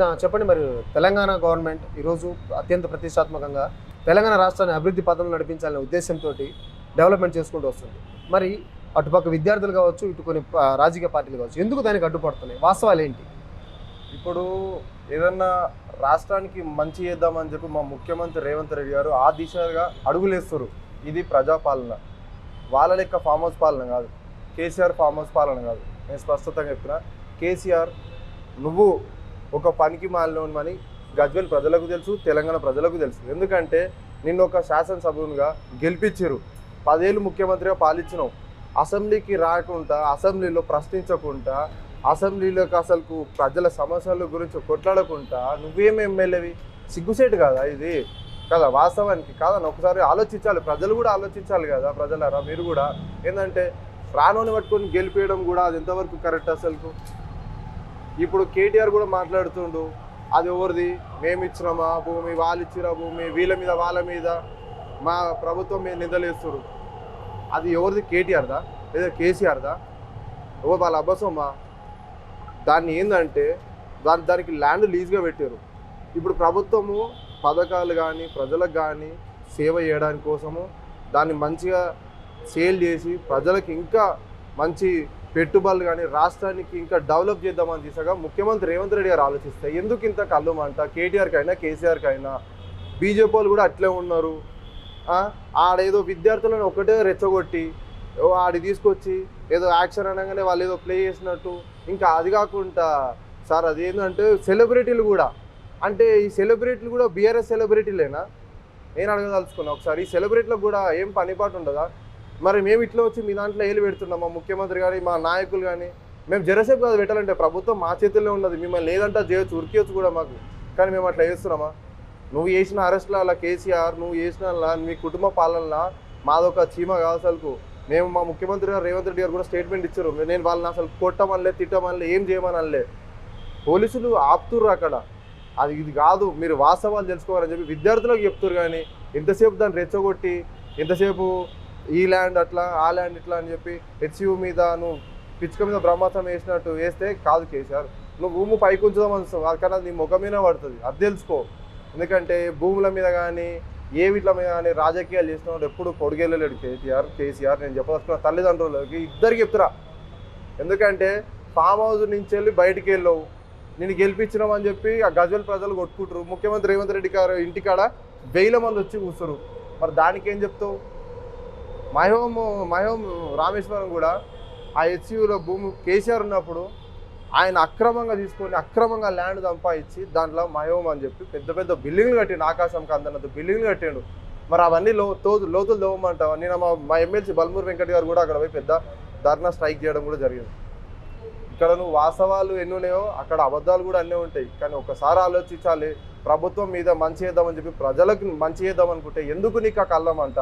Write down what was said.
నా చెప్పండి మరి తెలంగాణ గవర్నమెంట్ ఈరోజు అత్యంత ప్రతిష్టాత్మకంగా తెలంగాణ రాష్ట్రాన్ని అభివృద్ధి పథంలో నడిపించాలనే ఉద్దేశంతో డెవలప్మెంట్ చేసుకుంటూ వస్తుంది. మరి అటుపక్క విద్యార్థులు కావచ్చు ఇటు కొన్ని రాజకీయ పార్టీలు కావచ్చు ఎందుకు దానికి అడ్డుపడుతున్నాయి? వాస్తవాలు ఏంటి? ఇప్పుడు ఏదన్నా రాష్ట్రానికి మంచి చేద్దామని చెప్పి మా ముఖ్యమంత్రి రేవంత్ రెడ్డి గారు ఆ దిశగా అడుగులేస్తారు. ఇది ప్రజాపాలన. వాళ్ళ లెక్క ఫామ్ హౌస్ పాలన కాదు. కేసీఆర్ ఫామ్ హౌస్ పాలన కాదు. నేను స్పష్టంగా చెప్తున్నా కేసీఆర్ నువ్వు ఒక పనికి మాలినవని గజ్వేల్ ప్రజలకు తెలుసు తెలంగాణ ప్రజలకు తెలుసు. ఎందుకంటే నిన్ను ఒక శాసనసభ్యునిగా గెలిపించారు పదేళ్ళు ముఖ్యమంత్రిగా పాలించినావు అసెంబ్లీకి రాకుండా అసెంబ్లీలో ప్రశ్నించకుండా అసెంబ్లీలోకి అసలు ప్రజల సమస్యల గురించి కొట్లాడకుండా నువ్వేం ఎమ్మెల్యేవి? సిగ్గుసేటు కదా ఇది? కదా వాస్తవానికి కాదని ఒకసారి ఆలోచించాలి. ప్రజలు కూడా ఆలోచించాలి కదా ప్రజలారా మీరు కూడా. ఏంటంటే ప్రాణాన్ని పట్టుకొని గెలిపేయడం కూడా అది ఎంతవరకు కరెక్ట్ అసలు ఇప్పుడు కేటీఆర్ కూడా మాట్లాడుతుండు అది ఎవరిది? మేము ఇచ్చినామా? భూమి వాళ్ళు ఇచ్చిరా భూమి? వీళ్ళ మీద వాళ్ళ మీద మా ప్రభుత్వం మీద నిందలేస్తుడు అది ఎవరిది? కేటీఆర్దా? లేదా కేసీఆర్దా? ఓ వాళ్ళ అబ్బసమ్మా దాన్ని ఏంటంటే దాని దానికి ల్యాండ్ లీజ్గా పెట్టారు. ఇప్పుడు ప్రభుత్వము పథకాలు కానీ ప్రజలకు కానీ సేవ చేయడానికి కోసము దాన్ని మంచిగా సేల్ చేసి ప్రజలకు ఇంకా మంచి పెట్టుబడులు కానీ రాష్ట్రానికి ఇంకా డెవలప్ చేద్దామని తీసాగా ముఖ్యమంత్రి రేవంత్ రెడ్డి గారు ఆలోచిస్తే ఎందుకు ఇంత కళ్ళమంట కేటీఆర్కి అయినా కేసీఆర్కి అయినా బీజేపీ వాళ్ళు కూడా అట్లే ఉన్నారు. ఆడేదో విద్యార్థులను ఒకటే రెచ్చగొట్టి ఆడి తీసుకొచ్చి ఏదో యాక్షన్ అనగానే వాళ్ళు ఏదో ప్లే చేసినట్టు. ఇంకా అది కాకుండా సార్ అది ఏంటంటే సెలబ్రిటీలు కూడా. అంటే ఈ సెలబ్రిటీలు కూడా బీఆర్ఎస్ సెలబ్రిటీలేనా? నేను అడగదలుచుకున్నా. ఒకసారి ఈ సెలబ్రిటీలకు కూడా ఏం పనిపాటు ఉండదా? మరి మేము ఇట్లా వచ్చి మీ దాంట్లో ఏలు పెడుతున్నాం మా ముఖ్యమంత్రి కానీ మా నాయకులు కానీ మేము జరసేపు కాదు పెట్టాలంటే ప్రభుత్వం మా చేతుల్లో ఉన్నది. మిమ్మల్ని లేదంటే చేయొచ్చు ఉరికేయచ్చు కూడా మాకు. కానీ మేము అట్లా చేస్తున్నామా? నువ్వు చేసిన అరెస్ట్లో అలా కేసీఆర్ నువ్వు చేసిన అలా మీ కుటుంబ పాలనలా మాదొక చీమ కాదు అసలుకు. మేము మా ముఖ్యమంత్రి గారు రేవంత్ రెడ్డి గారు కూడా స్టేట్మెంట్ ఇచ్చారు. నేను వాళ్ళని అసలు కొట్టమనలే తిట్టమనలే ఏం చేయమనలే. పోలీసులు ఆపుతుర్రు అక్కడ. అది ఇది కాదు మీరు వాస్తవాలు తెలుసుకోవాలని చెప్పి విద్యార్థులకు చెప్తారు కానీ ఎంతసేపు దాన్ని రెచ్చగొట్టి ఎంతసేపు ఈ ల్యాండ్ అట్లా ఆ ల్యాండ్ ఇట్లా అని చెప్పి హెచ్యూ మీద నువ్వు పిచ్చుక మీద బ్రహ్మాస్త్రం వేసినట్టు వేస్తే కాదు కేసీఆర్. నువ్వు భూమి పైకి ఉంచుదామని అక్కడ నీ ముఖం మీద పడుతుంది. అది తెలుసుకో. ఎందుకంటే భూముల మీద కానీ ఏ వీట్ల మీద కానీ రాజకీయాలు చేసిన వాడు ఎప్పుడు పొడిగెళ్ళలేడు కేటీఆర్ కేసీఆర్ నేను చెప్పదలుచుకున్న తల్లిదండ్రులకి ఇద్దరికి చెప్తురా ఎందుకంటే ఫామ్ హౌస్ నుంచి వెళ్ళి బయటికి వెళ్ళవు. నేను గెలిపించినామని చెప్పి ఆ గజ్వల్ ప్రజలు కొట్టుకుంటారు ముఖ్యమంత్రి రేవంత్ రెడ్డి గారు ఇంటికాడ వేల మంది వచ్చి కూర్చోరు మరి దానికి ఏం చెప్తావు? మహోమ్ మహోమ్ రామేశ్వరం కూడా ఆ హెచ్యులో భూమి కేసీఆర్ ఉన్నప్పుడు ఆయన అక్రమంగా తీసుకొని అక్రమంగా ల్యాండ్ సంపాదించి దాంట్లో మహోమ్ అని చెప్పి పెద్ద పెద్ద బిల్డింగ్లు కట్టిండు ఆకాశంకి అందనంత బిల్డింగ్లు కట్టిండు. మరి అవన్నీ లో తోదు లోతులు దోవమంటావా నేను మా మా ఎమ్మెల్సీ బల్మూరు వెంకట్ గారు కూడా అక్కడ పోయి పెద్ద ధర్నా స్ట్రైక్ చేయడం కూడా జరిగింది. ఇక్కడ నువ్వు వాస్తవాలు ఎన్ని ఉన్నాయో అక్కడ అబద్ధాలు కూడా అన్నీ ఉంటాయి. కానీ ఒకసారి ఆలోచించాలి ప్రభుత్వం మీద మంచి చేద్దామని చెప్పి ప్రజలకు మంచి చేద్దాం అనుకుంటే ఎందుకు నీకు ఆ కళ్ళం అంట